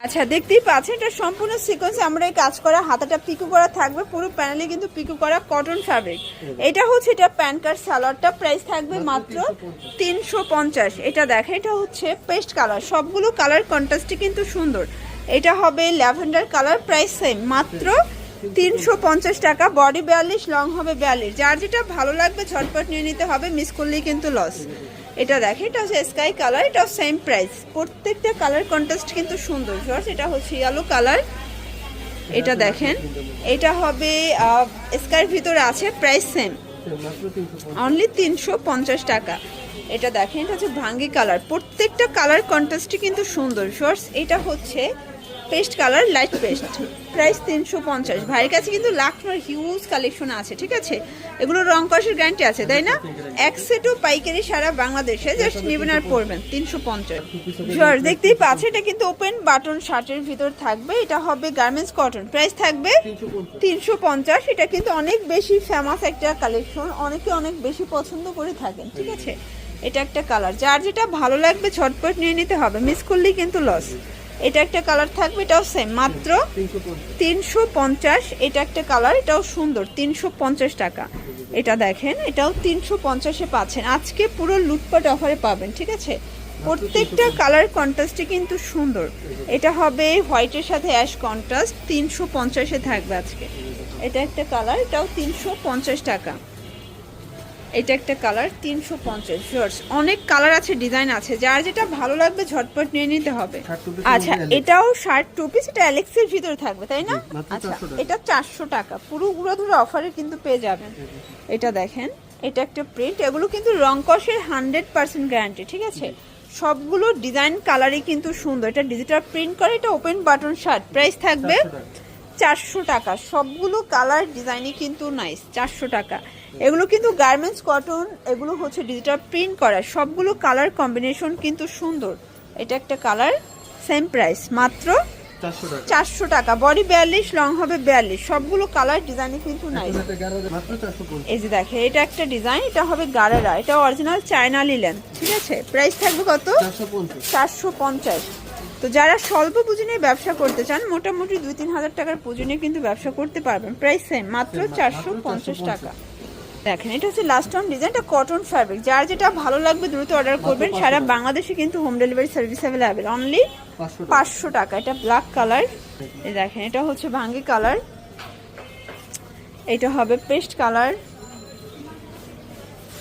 আচ্ছা দেখতেই পাচ্ছেন এটা সম্পূর্ণ সিকোয়েন্স আমরা এই কাজ করা হাতাটা পিকু করা থাকবে পুরো প্যানেলে কিন্তু পিকু করা কটন ফ্যাব্রিক এটা হচ্ছে এটা প্যান কার্ড সালোয়ারটা প্রাইস থাকবে মাত্র তিনশো পঞ্চাশ। এটা দেখেন এটা হচ্ছে পেস্ট কালার সবগুলো কালার কন্ট্রাস্টই কিন্তু সুন্দর। এটা হবে ল্যাভেন্ডার কালার প্রাইস সেম মাত্র তিনশো পঞ্চাশ টাকা, বডি বিয়াল্লিশ, লং হবে বিয়াল্লিশ। যার যেটা ভালো লাগবে ঝটপট নিয়ে নিতে হবে মিস করলেই কিন্তু লস এটা দেখে এটা হচ্ছে স্কাই কালার এটা সেম প্রাইস প্রত্যেকটা কালার কন্ট্রাস্ট কিন্তু সুন্দর। জর্জ এটা হচ্ছে ইয়েলো কালার এটা দেখেন, এটা হবে স্কাইর ভিতরে আছে প্রাইস সেম অনলি তিনশো পঞ্চাশ টাকা। এটা দেখেন, এটা হচ্ছে ভাঙ্গি কালার প্রত্যেকটা কালার কন্ট্রাস্টই কিন্তু সুন্দর। শর্টস এটা হচ্ছে paste colour, light paste. Price তিনশো পঞ্চাশ। ভাইয়ের কাছে কিন্তু লাখনোর হিউজ কালেকশন আছে, ঠিক আছে? এগুলো রং কষের গ্যারান্টি আছে, তাই না? এক সেটও পাইকারি সারা বাংলাদেশে জাস্ট নেবেন আর পড়বেন তিনশো পঞ্চাশ। দেখতেই পাচ্ছে, এটা কিন্তু ওপেন বাটন শার্টের ভিতর থাকবে, এটা হবে গার্মেন্টস কটন প্রাইস থাকবে তিনশো পঞ্চাশ, এটা কিন্তু অনেক বেশি ফেমাস একটা কালেকশন অনেকে অনেক বেশি পছন্দ করে থাকেন, ঠিক আছে? এটা একটা কালার যার যেটা ভালো লাগবে ছটপট নিয়ে নিতে হবে মিস করলেই কিন্তু লস এটা একটা কালার থাকবে, এটাও সেম মাত্র তিনশো পঞ্চাশ, এটা একটা কালার, এটাও সুন্দর, তিনশো পঞ্চাশ টাকা। এটা দেখেন, এটাও তিনশো পঞ্চাশে পাচ্ছেন। আজকে পুরো লুটপাট অফারে পাবেন, ঠিক আছে? প্রত্যেকটা কালার কন্ট্রাস্টই কিন্তু সুন্দর। এটা হবে হোয়াইটের সাথে অ্যাশ কন্ট্রাস্ট তিনশো পঞ্চাশে থাকবে আজকে। এটা একটা কালার, এটাও তিনশো পঞ্চাশ টাকা। এটা একটা কালার তিনশো পঞ্চাশ অনেক কালার আছে ডিজাইন আছে। যার যেটা ভালো লাগবে ঝটপট নিয়ে নিতে হবে। আচ্ছা এটাও শার্ট টু পিস এটা অ্যালেক্সের ভিতরে থাকবে তাই না? আচ্ছা এটা চারশো টাকা। পুরো গুঁড়ো ধরে অফারে কিন্তু পেয়ে যাবেন। এটা দেখেন এটা একটা প্রিন্ট এগুলো কিন্তু রং কষের হান্ড্রেড পার্সেন্ট গ্যারান্টি ঠিক আছে? সবগুলো ডিজাইন কালারই কিন্তু সুন্দর। এটা ডিজিটাল প্রিন্ট করে এটা ওপেন বাটন শার্ট প্রাইস থাকবে 400 টাকা। চারশো টাকা। সবগুলো কালার ডিজাইনই কিন্তু নাইস চারশো টাকা। এগুলো কিন্তু গার্মেন্টস কটন এগুলো হচ্ছে ডিজিটাল প্রিন্ট করা। সবগুলো কালার কম্বিনেশন কিন্তু সুন্দর। এটা একটা কালার সেম প্রাইস মাত্র চারশো টাকা। বডি বিয়াল্লিশ লং হবে বিয়াল্লিশ। সবগুলো কালার ডিজাইনই কিন্তু পঞ্চাশ। এই যে দেখে এটা একটা ডিজাইন এটা হবে গারারা। এটা অরিজিনাল চায়না লিলেন ঠিক আছে? প্রাইস থাকবে কত? চারশো পঞ্চাশ। তো যারা স্বল্প পুঁজি নিয়ে ব্যবসা করতে চান মোটামুটি দুই তিন হাজার টাকার পুঁজি নিয়ে কিন্তু ব্যবসা করতে পারবেন। প্রাইস সেম মাত্র চারশো পঞ্চাশ টাকা। দেখেন এটা হচ্ছে লাস্ট অন ডিজাইনটা কটন ফ্যাব্রিক যার যেটা ভালো লাগবে দ্রুত অর্ডার করবেন। সারা বাংলাদেশে কিন্তু home delivery service available only পাঁচশো টাকা। এটা ব্ল্যাক কালার এই দেখেন এটা হচ্ছে ভাঙ্গি কালার এটা হবে পেস্ট কালার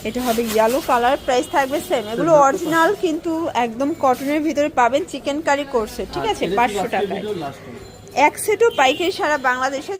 এটা হবে ইয়েলো কালার প্রাইস থাকবে সেম এগুলো অরিজিনাল কিন্তু একদম কটনের ভিতরে পাবেন চিকেন কারি কোর্সে ঠিক আছে? পাঁচশো টাকায়। এক সেটও পাইকারি সারা বাংলাদেশে